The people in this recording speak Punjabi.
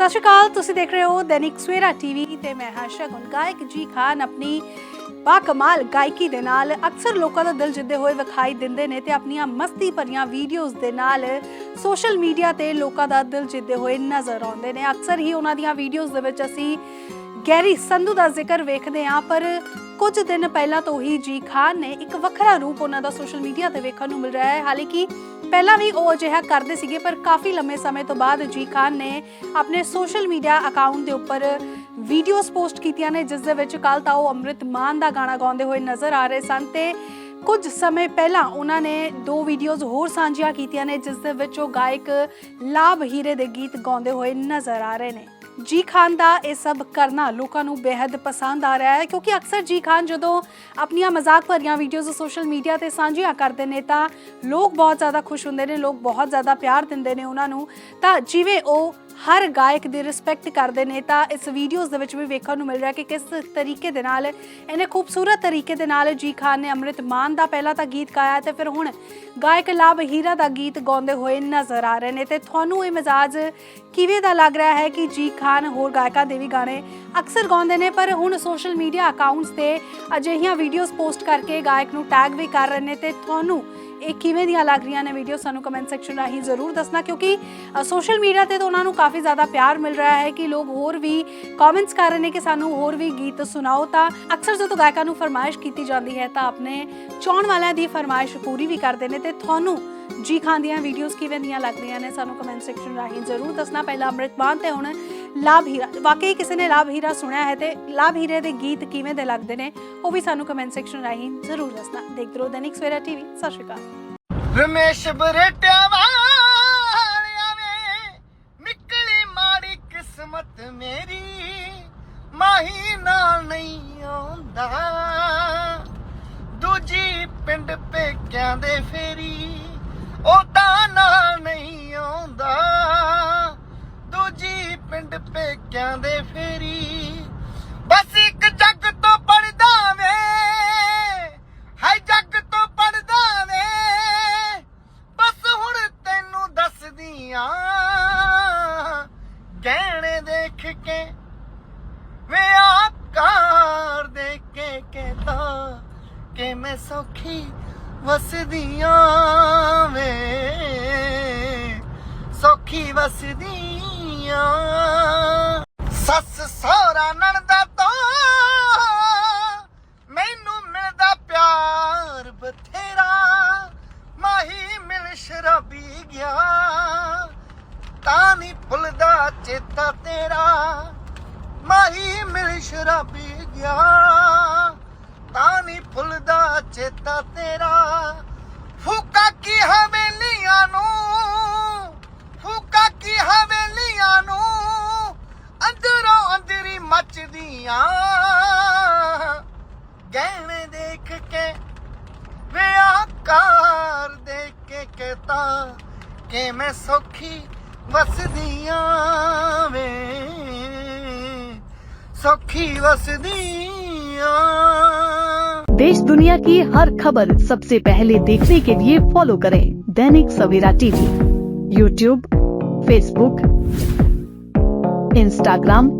ਸਤਿ ਸ਼੍ਰੀ ਅਕਾਲ, ਤੁਸੀਂ ਦੇਖ ਰਹੇ ਹੋ ਦੈਨਿਕ ਸਵੇਰਾ ਟੀਵੀ ਤੇ ਮੈਂ ਹਾਂ ਸ਼ਗੁਨ। ਗਾਇਕ ਜੀ ਖਾਨ ਆਪਣੀ ਬਾਕਮਾਲ ਗਾਇਕੀ ਦੇ ਨਾਲ ਅਕਸਰ ਲੋਕਾਂ ਦਾ ਦਿਲ ਜਿੱਦੇ ਹੋਏ ਵਿਖਾਈ ਦਿੰਦੇ ਨੇ ਤੇ ਆਪਣੀਆਂ ਮਸਤੀ ਭਰੀਆਂ ਵੀਡੀਓਜ਼ ਦੇ ਨਾਲ ਸੋਸ਼ਲ ਮੀਡੀਆ ਤੇ ਲੋਕਾਂ ਦਾ ਦਿਲ ਜਿੱਦੇ ਹੋਏ ਨਜ਼ਰ ਆਉਂਦੇ ਨੇ। ਅਕਸਰ ਹੀ ਉਹਨਾਂ ਦੀਆਂ ਵੀਡੀਓਜ਼ ਦੇ ਵਿੱਚ ਅਸੀਂ ਗੈਰੀ ਸੰਧੂ ਦਾ ਜ਼ਿਕਰ ਵੇਖਦੇ ਹਾਂ, ਪਰ ਕੁਝ ਦਿਨ ਪਹਿਲਾਂ ਤੋਂ ਹੀ ਜੀ ਖਾਨ ਨੇ ਇੱਕ ਵੱਖਰਾ ਰੂਪ ਉਹਨਾਂ ਦਾ ਸੋਸ਼ਲ ਮੀਡੀਆ ਤੇ ਵੇਖਣ ਨੂੰ ਮਿਲ ਰਿਹਾ ਹੈ। ਹਾਲਾਂਕਿ ਪਹਿਲਾਂ ਵੀ ਉਹ ਅਜਿਹਾ ਕਰਦੇ ਸੀਗੇ, ਪਰ ਕਾਫੀ ਲੰਮੇ ਸਮੇਂ ਤੋਂ ਬਾਅਦ ਜੀ ਖਾਨ ਨੇ ਆਪਣੇ ਸੋਸ਼ਲ ਮੀਡੀਆ ਅਕਾਊਂਟ ਦੇ ਉੱਪਰ ਵੀਡੀਓਜ਼ ਪੋਸਟ ਕੀਤੀਆਂ ਨੇ, ਜਿਸ ਦੇ ਵਿੱਚ ਕੱਲ ਤਾਂ ਉਹ ਅੰਮ੍ਰਿਤ ਮਾਨ ਦਾ ਗਾਣਾ ਗਾਉਂਦੇ ਹੋਏ ਨਜ਼ਰ ਆ ਰਹੇ ਸਨ ਤੇ ਕੁਝ ਸਮੇਂ ਪਹਿਲਾਂ ਉਹਨਾਂ ਨੇ ਦੋ ਵੀਡੀਓਜ਼ ਹੋਰ ਸਾਂਝੀਆਂ ਕੀਤੀਆਂ ਨੇ, ਜਿਸ ਦੇ ਵਿੱਚ ਉਹ ਗਾਇਕ ਲਾਭ ਹੀਰੇ ਦੇ ਗੀਤ ਗਾਉਂਦੇ ਹੋਏ ਨਜ਼ਰ ਆ ਰਹੇ ਨੇ। ਜੀ ਖਾਨ ਦਾ ਇਹ ਸਭ ਕਰਨਾ ਲੋਕਾਂ ਨੂੰ ਬੇहद ਪਸੰਦ ਆ ਰਿਹਾ ਹੈ, ਕਿਉਂਕਿ ਅਕਸਰ ਜੀ ਖਾਨ ਜਦੋਂ ਆਪਣੀਆਂ ਮਜ਼ਾਕ ਭਰੀਆਂ ਵੀਡੀਓਜ਼ ਸੋਸ਼ਲ ਮੀਡੀਆ ਤੇ ਸਾਂਝੀਆਂ ਕਰਦੇ ਨੇ ਤਾਂ ਲੋਕ ਬਹੁਤ ਜ਼ਿਆਦਾ ਖੁਸ਼ ਹੁੰਦੇ ਨੇ, ਲੋਕ ਬਹੁਤ ਜ਼ਿਆਦਾ ਪਿਆਰ ਦਿੰਦੇ ਨੇ ਉਹਨਾਂ ਨੂੰ। ਤਾਂ ਜਿਵੇਂ ਉਹ ਹਰ ਗਾਇਕ ਦੀ ਰਿਸਪੈਕਟ ਕਰਦੇ ਨੇ, ਤਾਂ ਇਸ ਵੀਡੀਓਜ਼ ਦੇ ਵਿੱਚ ਵੀ ਵੇਖਣ ਨੂੰ ਮਿਲ ਰਿਹਾ ਕਿ ਕਿਸ ਤਰੀਕੇ ਦੇ ਨਾਲ ਇਹਨੇ ਖੂਬਸੂਰਤ ਤਰੀਕੇ ਦੇ ਨਾਲ ਜੀ ਖਾਨ ਨੇ ਅੰਮ੍ਰਿਤ ਮਾਨ ਦਾ ਪਹਿਲਾ ਤਾਂ ਗੀਤ ਗਾਇਆ ਤੇ ਫਿਰ ਹੁਣ ਗਾਇਕ ਲਾਭ ਹੀਰਾ ਦਾ ਗੀਤ ਗਾਉਂਦੇ ਹੋਏ ਨਜ਼ਰ ਆ ਰਹੇ ਨੇ ਤੇ ਤੁਹਾਨੂੰ ਇਹ ਮਿਜ਼ਾਜ ਕਿਵੇਂ ਦਾ ਲੱਗ ਰਿਹਾ ਹੈ ਕਿ ਜੀ ਖਾਨ ਹੋਰ ਗਾਇਕਾਂ ਦੇ ਵੀ ਗਾਣੇ ਅਕਸਰ ਗਾਉਂਦੇ ਨੇ, ਪਰ ਹੁਣ ਸੋਸ਼ਲ ਮੀਡੀਆ ਅਕਾਊਂਟਸ ਤੇ ਅਜਿਹੀਆਂ ਵੀਡੀਓਜ਼ ਪੋਸਟ ਕਰਕੇ ਗਾਇਕ ਨੂੰ ਟੈਗ ਵੀ ਕਰ ਰਹੇ ਨੇ ਤੇ ਤੁਹਾਨੂੰ ਇਹ ਕਿਵੇਂ ਦੀਆਂ ਲੱਗ ਰਹੀਆਂ ਨੇ ਵੀਡੀਓ ਸਾਨੂੰ ਕਮੈਂਟ ਸੈਕਸ਼ਨ ਰਾਹੀਂ ਜ਼ਰੂਰ ਦੱਸਣਾ, ਕਿਉਂਕਿ ਸੋਸ਼ਲ ਮੀਡੀਆ ਤੇ ਤਾਂ ਉਹਨਾਂ ਨੂੰ ਕਾਫੀ ਜ਼ਿਆਦਾ ਪਿਆਰ ਮਿਲ ਰਿਹਾ ਹੈ ਕਿ ਲੋਕ ਹੋਰ ਵੀ ਕਮੈਂਟਸ ਕਰ ਰਹੇ ਨੇ ਕਿ ਸਾਨੂੰ ਹੋਰ ਵੀ ਗੀਤ ਸੁਣਾਓ ਤਾਂ ਅਕਸਰ ਜਦੋਂ ਗਾਇਕਾਂ ਨੂੰ ਫਰਮਾਇਸ਼ ਕੀਤੀ ਜਾਂਦੀ ਹੈ ਤਾਂ ਆਪਣੇ ਚਾਹਣ ਵਾਲਿਆਂ ਦੀ ਫਰਮਾਇਸ਼ ਪੂਰੀ ਵੀ ਕਰਦੇ ਨੇ ਤੇ ਤੁਹਾਨੂੰ ਜੀ ਖਾਨ ਦੀਆਂ ਵੀਡੀਓਜ਼ ਕਿਵੇਂ ਦੀਆਂ ਲੱਗ ਰਹੀਆਂ ਨੇ ਸਾਨੂੰ ਕਮੈਂਟ ਸੈਕਸ਼ਨ ਰਾਹੀਂ ਜ਼ਰੂਰ ਦੱਸਣਾ। ਪਹਿਲਾਂ ਅੰਮ੍ਰਿਤਮਾਨ ਤੇ ਹੁਣ ਲਾਭ ਹੀਰਾ ਵਾਕਈ ਕਿਸੇ ਨੇ ਲਾਭ ਹੀਰਾ ਸੁਣਿਆ ਹੈ ਤੇ ਲਾਭ ਹੀਰੇ ਦੇ ਗੀਤ ਕਿਵੇਂ ਦੇ ਲੱਗਦੇ ਨੇ, ਉਹ ਵੀ ਸਾਨੂੰ ਕਮੈਂਟ ਸੈਕਸ਼ਨ ਰਾਹੀਂ ਜ਼ਰੂਰ ਦੱਸਣਾ। ਦੇਖਦੇ ਰਹੋ ਦੈਨਿਕ ਸਵੇਰਾ ਟੀਵੀ ਸਤਿ ਸ਼੍ਰੀ ਅਕਾਲ। ਰਮੇਸ਼ ਬਰੇਟਿਆ ਵਾਲਿਆ ਵੇ, ਨਿਕਲੀ ਮਾੜੀ ਕਿਸਮਤ ਮੇਰੀ, ਮਾਹੀ ਨਾਲ ਨਹੀਂ ਆਉਂਦਾ। ਦੂਜੀ ਪਿੰਡ ਪੇਕਿਆਂ ਦੇ ਫੇਰੀ, ਉਹ ਤਾਂ ਨਾਲ ਪੇਕਿਆਂ ਦੇ ਫੇਰੀ। ਬਸ ਇੱਕ ਜੱਗ ਤੋਂ ਪੜਦਾ ਵੇ। ਹਾਏ ਜੱਗ ਤੋਂ ਪੜਦਾ ਵੇ। ਬਸ ਹੁਣ ਤੈਨੂੰ ਦੱਸਦੀਆਂ ਗਹਿਣੇ ਦੇਖ ਕੇ ਵੇ ਆਕਾਰ ਦੇਖ ਕੇ ਕਹਤਾ ਕਿ ਮੈਂ ਸੌਖੀ ਵਸਦੀਆਂ ਵੇ। ਸੌਖੀ ਵਸਦੀਆਂ ਸੱਸ ਸਹੁਰਾ ਨਣਦਾ ਤੋਂ। ਮੈਨੂੰ ਮਿਲਦਾ ਪਿਆਰ ਬਥੇਰਾ, ਮਾਹੀ ਮਿਲ ਸ਼ਰਾਬੀ ਗਿਆ। ਤਾਂ ਨਹੀਂ ਭੁੱਲਦਾ ਚੇਤਾ ਤੇਰਾ, ਮਾਹੀ ਮਿਲ ਸ਼ਰਾਬੀ ਗਿਆ। ਤਾਂ ਨਹੀਂ ਭੁੱਲਦਾ ਚੇਤਾ ਤੇਰਾ, ਫੂਕਾ ਕੀ ਹਵੇਲੀਆਂ ਨੂੰ। दुनिया गहने देख के वे आकार देख के कहता के मैं सौखी वसदिया वे सौखी वसदिया। देश दुनिया की हर खबर सबसे पहले देखने के लिए फॉलो करें Dainik Savera TV YouTube Facebook Instagram